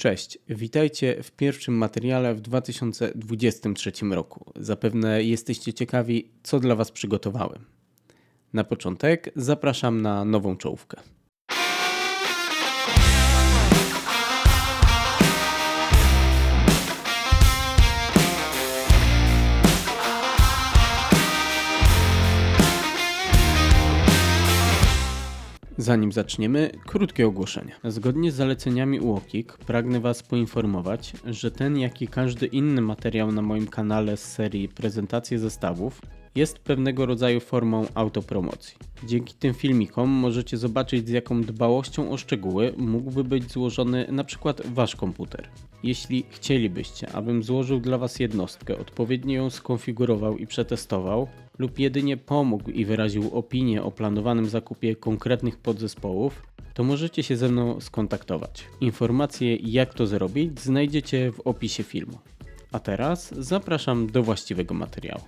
Cześć, witajcie w pierwszym materiale w 2023 roku. Zapewne jesteście ciekawi, co dla Was przygotowałem. Na początek zapraszam na nową czołówkę. Zanim zaczniemy, krótkie ogłoszenie. Zgodnie z zaleceniami UOKiK pragnę Was poinformować, że ten jak i każdy inny materiał na moim kanale z serii Prezentacje zestawów jest pewnego rodzaju formą autopromocji. Dzięki tym filmikom możecie zobaczyć z jaką dbałością o szczegóły mógłby być złożony na przykład Wasz komputer. Jeśli chcielibyście, abym złożył dla Was jednostkę, odpowiednio ją skonfigurował i przetestował, lub jedynie pomógł i wyraził opinię o planowanym zakupie konkretnych podzespołów, to możecie się ze mną skontaktować. Informacje jak to zrobić znajdziecie w opisie filmu. A teraz zapraszam do właściwego materiału.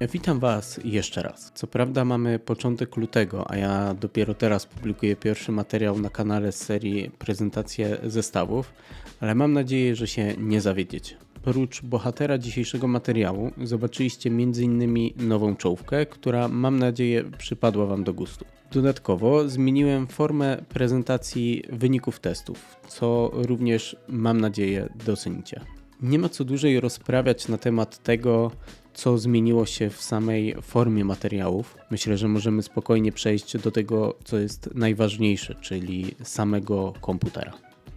Witam Was jeszcze raz. Co prawda mamy początek lutego, a ja dopiero teraz publikuję pierwszy materiał na kanale z serii prezentacje zestawów, ale mam nadzieję, że się nie zawiedziecie. Prócz bohatera dzisiejszego materiału zobaczyliście m.in. nową czołówkę, która mam nadzieję przypadła Wam do gustu. Dodatkowo zmieniłem formę prezentacji wyników testów, co również mam nadzieję docenicie. Nie ma co dłużej rozprawiać na temat tego, co zmieniło się w samej formie materiałów. Myślę, że możemy spokojnie przejść do tego, co jest najważniejsze, czyli samego komputera.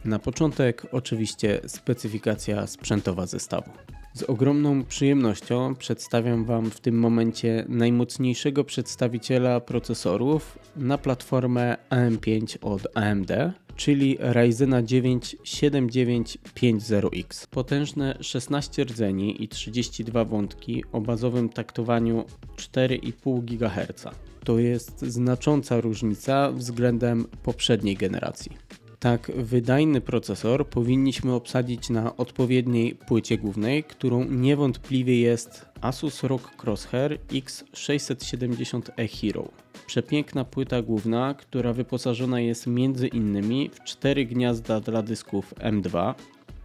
Na początek oczywiście specyfikacja sprzętowa zestawu. Z ogromną przyjemnością przedstawiam Wam w tym momencie najmocniejszego przedstawiciela procesorów na platformę AM5 od AMD, czyli Ryzena 9 7950X. Potężne 16 rdzeni i 32 wątki o bazowym taktowaniu 4,5 GHz. To jest znacząca różnica względem poprzedniej generacji. Tak wydajny procesor powinniśmy obsadzić na odpowiedniej płycie głównej, którą niewątpliwie jest Asus ROG Crosshair X670E Hero. Przepiękna płyta główna, która wyposażona jest m.in. w cztery gniazda dla dysków M2,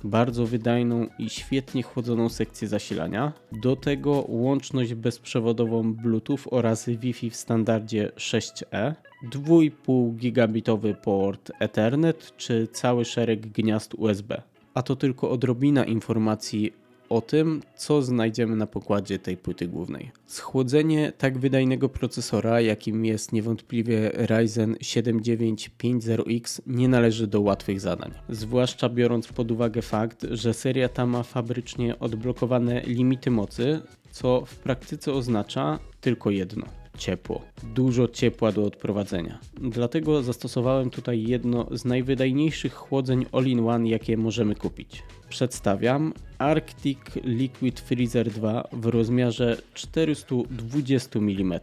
bardzo wydajną i świetnie chłodzoną sekcję zasilania. Do tego łączność bezprzewodową Bluetooth oraz Wi-Fi w standardzie 6E, 2,5 gigabitowy port Ethernet czy cały szereg gniazd USB. A to tylko odrobina informacji o tym, co znajdziemy na pokładzie tej płyty głównej. Schłodzenie tak wydajnego procesora, jakim jest niewątpliwie Ryzen 7950X, nie należy do łatwych zadań. Zwłaszcza biorąc pod uwagę fakt, że seria ta ma fabrycznie odblokowane limity mocy, co w praktyce oznacza tylko jedno ciepło. Dużo ciepła do odprowadzenia. Dlatego zastosowałem tutaj jedno z najwydajniejszych chłodzeń all-in-one, jakie możemy kupić. Przedstawiam Arctic Liquid Freezer 2 w rozmiarze 420 mm.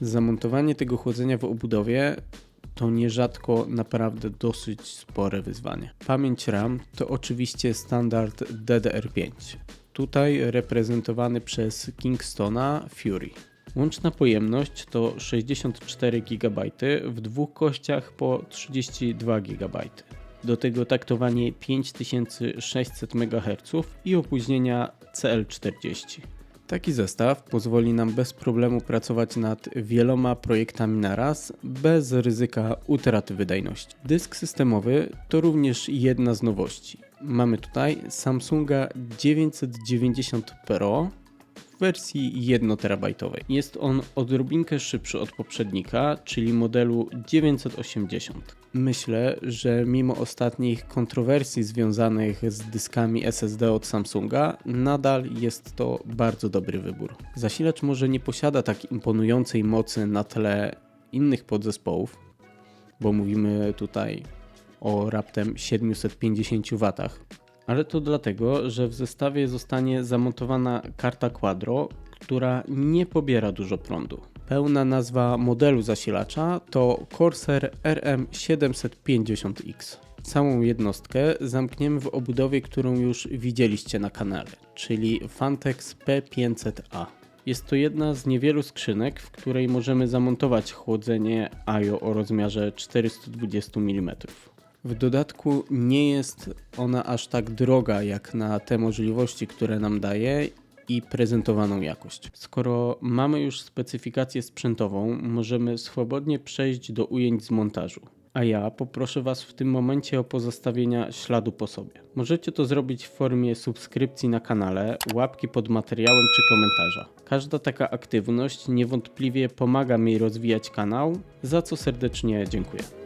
Zamontowanie tego chłodzenia w obudowie to nierzadko naprawdę dosyć spore wyzwanie. Pamięć RAM to oczywiście standard DDR5. Tutaj reprezentowany przez Kingstona Fury. Łączna pojemność to 64 GB w dwóch kościach po 32 GB. Do tego taktowanie 5600 MHz i opóźnienia CL40. Taki zestaw pozwoli nam bez problemu pracować nad wieloma projektami naraz, bez ryzyka utraty wydajności. Dysk systemowy to również jedna z nowości. Mamy tutaj Samsunga 990 Pro w wersji 1 terabajtowej. Jest on odrobinkę szybszy od poprzednika, czyli modelu 980. Myślę, że mimo ostatnich kontrowersji związanych z dyskami SSD od Samsunga, nadal jest to bardzo dobry wybór. Zasilacz może nie posiada tak imponującej mocy na tle innych podzespołów, bo mówimy tutaj o raptem 750 W, ale to dlatego, że w zestawie zostanie zamontowana karta Quadro, która nie pobiera dużo prądu. Pełna nazwa modelu zasilacza to Corsair RM750X. Całą jednostkę zamkniemy w obudowie, którą już widzieliście na kanale, czyli Fantex P500A. Jest to jedna z niewielu skrzynek, w której możemy zamontować chłodzenie IO o rozmiarze 420 mm. W dodatku nie jest ona aż tak droga jak na te możliwości, które nam daje i prezentowaną jakość. Skoro mamy już specyfikację sprzętową, możemy swobodnie przejść do ujęć z montażu. A ja poproszę Was w tym momencie o pozostawienia śladu po sobie. Możecie to zrobić w formie subskrypcji na kanale, łapki pod materiałem czy komentarza. Każda taka aktywność niewątpliwie pomaga mi rozwijać kanał, za co serdecznie dziękuję.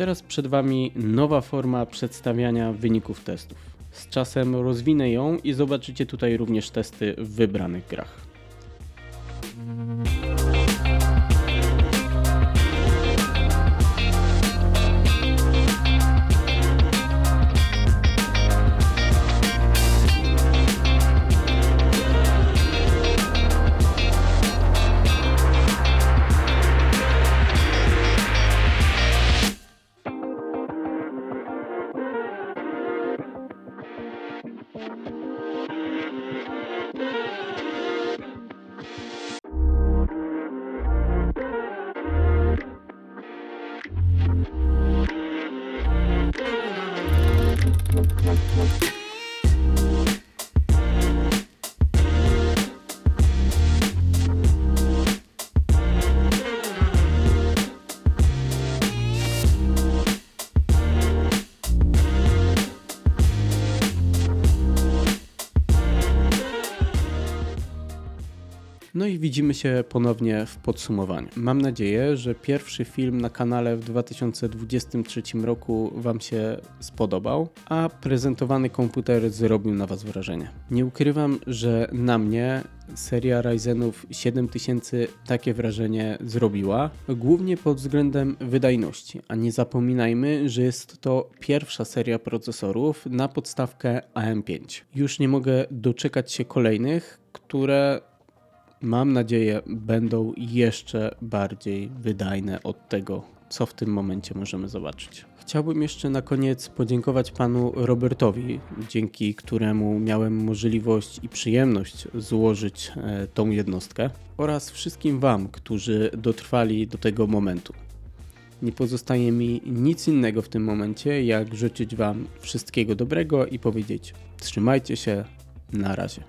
Teraz przed Wami nowa forma przedstawiania wyników testów. Z czasem rozwinę ją i zobaczycie tutaj również testy w wybranych grach. Widzimy się ponownie w podsumowaniu. Mam nadzieję, że pierwszy film na kanale w 2023 roku Wam się spodobał, a prezentowany komputer zrobił na Was wrażenie. Nie ukrywam, że na mnie seria Ryzenów 7000 takie wrażenie zrobiła, głównie pod względem wydajności, a nie zapominajmy, że jest to pierwsza seria procesorów na podstawkę AM5. Już nie mogę doczekać się kolejnych, które mam nadzieję będą jeszcze bardziej wydajne od tego, co w tym momencie możemy zobaczyć. Chciałbym jeszcze na koniec podziękować panu Robertowi, dzięki któremu miałem możliwość i przyjemność złożyć e, tą jednostkę, oraz wszystkim wam, którzy dotrwali do tego momentu. Nie pozostaje mi nic innego w tym momencie, jak życzyć wam wszystkiego dobrego i powiedzieć: trzymajcie się, na razie.